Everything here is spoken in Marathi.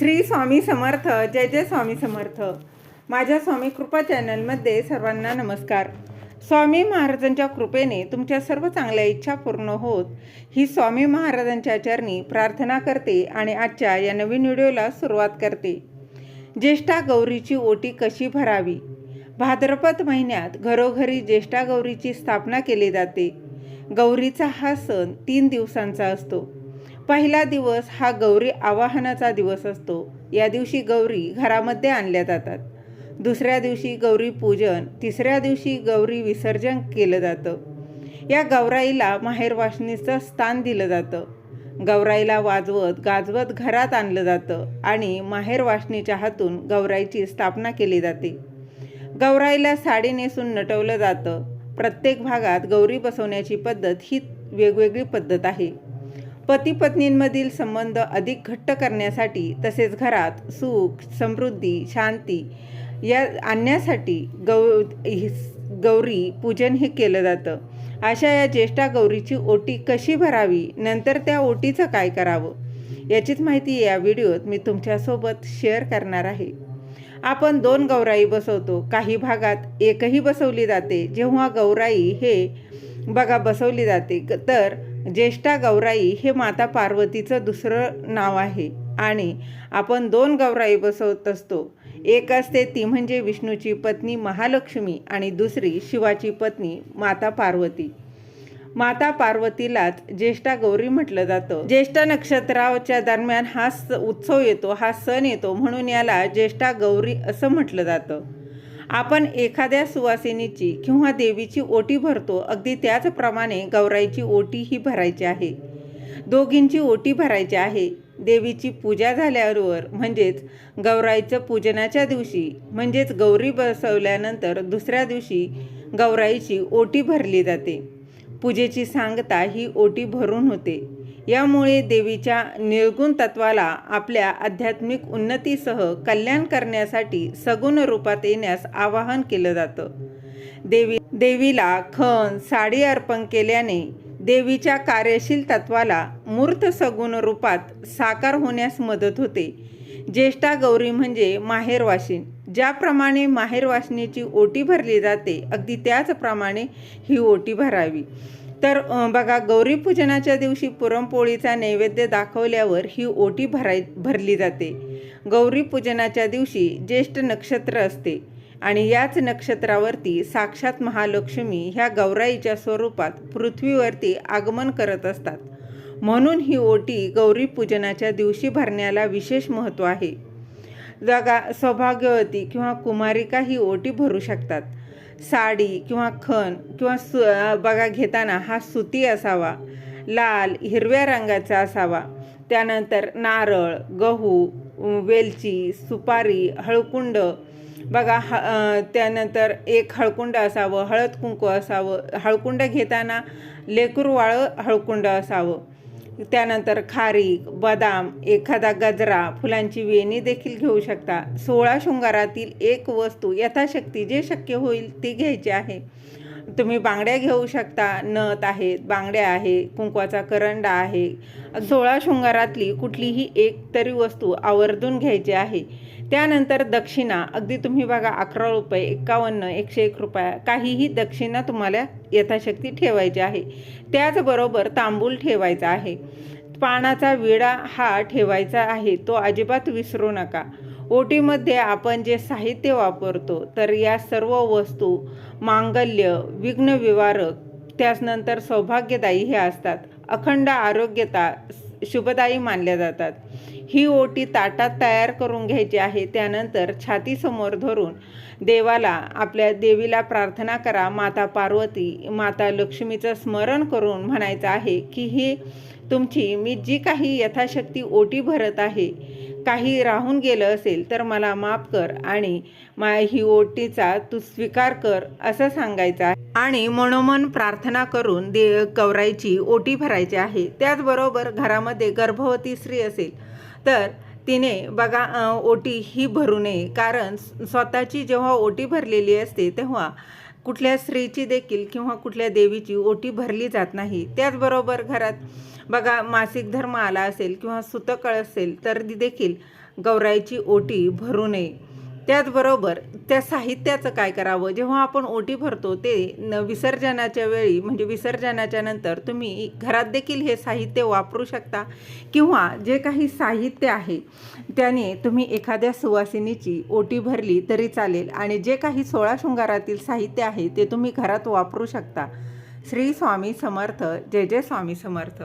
श्री स्वामी समर्थ जय जय स्वामी समर्थ. माझ्या स्वामी कृपा चॅनलमध्ये सर्वांना नमस्कार. स्वामी महाराजांच्या कृपेने तुमच्या सर्व चांगल्या इच्छा पूर्ण होत ही स्वामी महाराजांच्या चरणी प्रार्थना करते आणि आजच्या या नवीन व्हिडिओला सुरुवात करते. ज्येष्ठा गौरीची ओटी कशी भरावी? भाद्रपद महिन्यात घरोघरी ज्येष्ठा गौरीची स्थापना केली जाते. गौरीचा हा सण तीन दिवसांचा असतो. पहिला दिवस हा गौरी आवाहनाचा दिवस असतो. या दिवशी गौरी घरामध्ये आणल्या जातात. दुसऱ्या दिवशी गौरी पूजन तिसऱ्या दिवशी गौरी विसर्जन केलं जातं. या गौराईला माहेरवासनीचं स्थान दिलं जातं. गौराईला वाजवत गाजवत घरात आणलं जातं आणि माहेर हातून गौराईची स्थापना केली जाते. गौराईला साडी नेसून नटवलं जातं. प्रत्येक भागात गौरी बसवण्याची पद्धत ही वेगवेगळी पद्धत आहे. पती पत्नींमधील संबंध अधिक घट्ट करण्यासाठी तसेच घरात सुख समृद्धी शांती या आणण्यासाठी गौ हि- गौरी पूजन हे केलं जातं. अशा या ज्येष्ठा गौरीची ओटी कशी भरावी? नंतर त्या ओटीचं काय करावं? याचीच माहिती या व्हिडिओत मी तुमच्यासोबत शेअर करणार आहे. आपण दोन गौराई बसवतो. काही भागात एकही बसवली जाते. जेव्हा गौराई हे बघा बसवली जाते. तर ज्येष्ठा गौराई हे माता पार्वतीचं दुसरं नाव आहे. आणि आपण दोन गौराई बसवत असतो. एक असते ती म्हणजे विष्णूची पत्नी महालक्ष्मी आणि दुसरी शिवाची पत्नी माता पार्वती. माता पार्वतीलाच ज्येष्ठा गौरी म्हटलं जातं. ज्येष्ठ नक्षत्राच्या दरम्यान हा स उत्सव येतो हा सण येतो म्हणून याला ज्येष्ठा गौरी असं म्हटलं जातं. आपण एखाद्या सुवासिनीची किंवा देवीची ओटी भरतो अगदी त्याचप्रमाणे गौराईची ओटी ही भरायची आहे. दोघींची ओटी भरायची आहे. देवीची पूजा झाल्यावर म्हणजेच गौराईचं पूजनाच्या दिवशी म्हणजेच गौरी बसवल्यानंतर दुसऱ्या दिवशी गौराईची ओटी भरली जाते. पूजेची सांगता ही ओटी भरून होते. यामुळे देवीच्या निर्गुण तत्वाला आपल्या आध्यात्मिक उन्नतीसह कल्याण करण्यासाठी सगुण रूपात येण्यास आवाहन केलं जातं. देवी देवीला खण साडी अर्पण केल्याने देवीच्या कार्यशील तत्वाला मूर्त सगुण रूपात साकार होण्यास मदत होते. ज्येष्ठा गौरी म्हणजे माहेरवाशिन ज्याप्रमाणे माहेरवाशिनीची ओटी भरली जाते अगदी त्याचप्रमाणे ही ओटी भरावी. तर बघा गौरीपूजनाच्या दिवशी पुरणपोळीचा नैवेद्य दाखवल्यावर ही ओटी भराय भरली जाते. गौरीपूजनाच्या दिवशी ज्येष्ठ नक्षत्र असते आणि याच नक्षत्रावरती साक्षात महालक्ष्मी ह्या गौराईच्या स्वरूपात पृथ्वीवरती आगमन करत असतात. म्हणून ही ओटी गौरीपूजनाच्या दिवशी भरण्याला विशेष महत्त्व आहे. जागा सौभाग्यवती किंवा कुमारिका ही ओटी भरू शकतात. साडी किंवा खण किंवा सु बघा घेताना हा सुती असावा. लाल हिरव्या रंगाचा असावा. त्यानंतर नारळ गहू वेलची सुपारी हळकुंड. बघा ह त्यानंतर एक हळकुंड असावं हळद कुंकू असावं. हळकुंड घेताना लेकरूवाळं हळकुंड असावं. त्यानंतर खारीक बदाम एखादा गजरा फुलांची वेणी देखील घेऊ शकता. सोळा शृंगारातील एक वस्तू यथाशक्ती जे शक्य होईल ती घ्यायची आहे. तुम्ही बांगड्या घेऊ शकता. नथ आहेत बांगड्या आहे कुंकवाचा करंडा आहे. सोळा शृंगारातली कुठलीही एक तरी वस्तू आवर्जून घ्यायची आहे. त्यानंतर दक्षिणा. अगदी तुम्ही बघा अकरा रुपये एकावन्न एकशे एक रुपया काहीही दक्षिणा तुम्हाला यथाशक्ती ठेवायची आहे. त्याचबरोबर तांबूल ठेवायचा आहे. पानाचा विडा हा ठेवायचा आहे. तो अजिबात विसरू नका. ओटीमध्ये आपण जे साहित्य वापरतो तर या सर्व वस्तू मांगल्य विघ्नविवारक त्याचनंतर सौभाग्यदायी हे असतात. अखंड आरोग्यता शुभदायी मानल्या जातात. ही ओटी ताटात तयार करून घ्यायची आहे त्यानंतर छातीसमोर धरून देवाला आपल्या देवीला प्रार्थना करा माता पार्वती माता लक्ष्मीचं स्मरण करून म्हणायचं आहे की ही तुमची मी जी काही यथाशक्ती ओटी भरत आहे काही राहून गेलं असेल तर मला माफ कर आणि मा ही ओटीचा तू स्वीकार कर असं सांगायचं आहे. आणि मनोमन प्रार्थना करून दे कवरायची ओटी भरायची आहे. त्याचबरोबर घरामध्ये गर्भवती स्त्री असेल तर तिने बघा ओटी ही भरू नये. कारण स्वतःची जेव्हा ओटी भरलेली असते तेव्हा कुठल्या स्त्रीची देखील किंवा कुठल्या देवीची ओटी भरली जात नाही. त्याचबरोबर घरात बघा मासिक धर्म आला असेल किंवा सुतकळ असेल तर देखील गौराईची ओटी भरू नये. त्याचबरोबर त्या साहित्याचं काय करावं? जेव्हा आपण ओटी भरतो ते न विसर्जनाच्या वेळी म्हणजे विसर्जनाच्या नंतर तुम्ही घरात देखील हे साहित्य वापरू शकता किंवा जे काही साहित्य आहे त्याने तुम्ही एखाद्या सुवासिनीची ओटी भरली तरी चालेल आणि जे काही सोळा शृंगारातील साहित्य आहे ते तुम्ही घरात वापरू शकता. श्री स्वामी समर्थ जय जय स्वामी समर्थ.